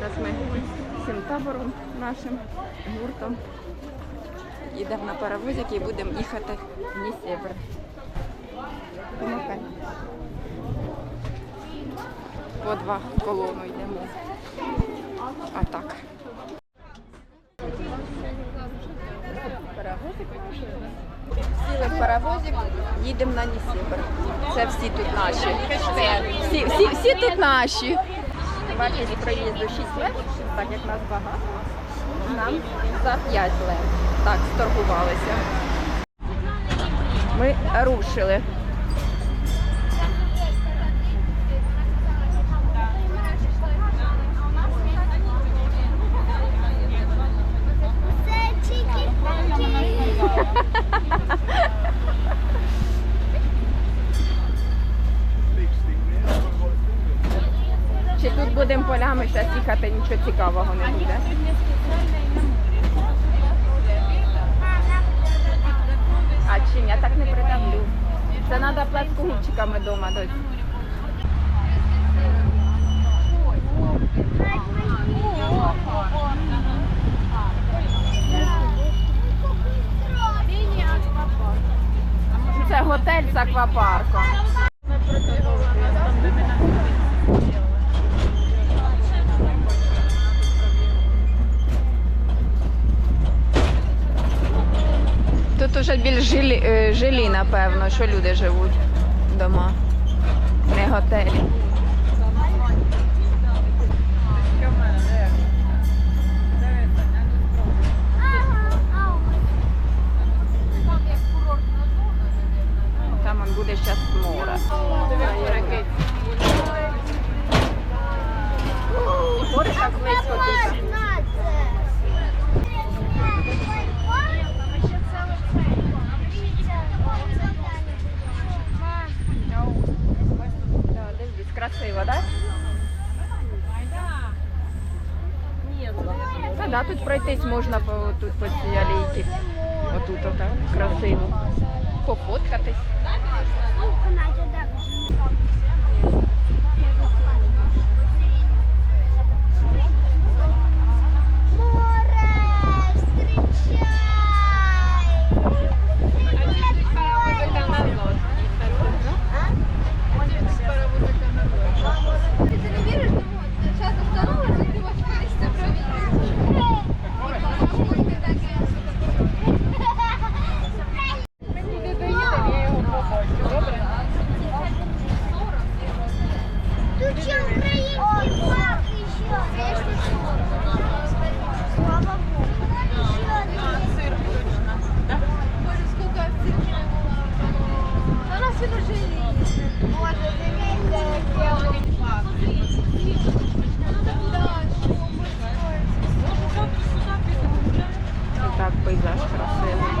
Зараз ми всім табором нашим гуртом їдемо на паровозик і будемо їхати в Нісєвер. По два колону йдемо. А так. Паровозик. Сіли в паровозик, їдемо на Нісібр. Це всі тут наші. Всі, всі, всі тут наші. Вартість проїзду 6 лев, так як нас багато. Нам за 5 лев. Так, сторгувалися. Ми рушили. Тут будемо полями зараз їхати, нічого цікавого не буде. А чи ні, я так не придавлю. Це треба пласкогубчиками вдома дось. Це готель з аквапарком. Тут уже більш жилі, е, жилі, напевно, що люди живуть вдома, не готелі. Там он буде зараз море. Море так близько тут. Да, дивись, красиво, так? Та да, тут пройтись можна по тут по цій алейці. Отут отак красиво. Пофоткатись. depois acho café.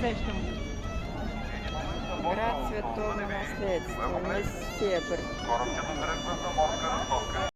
Zresztą. Град святого наследства, Несебр.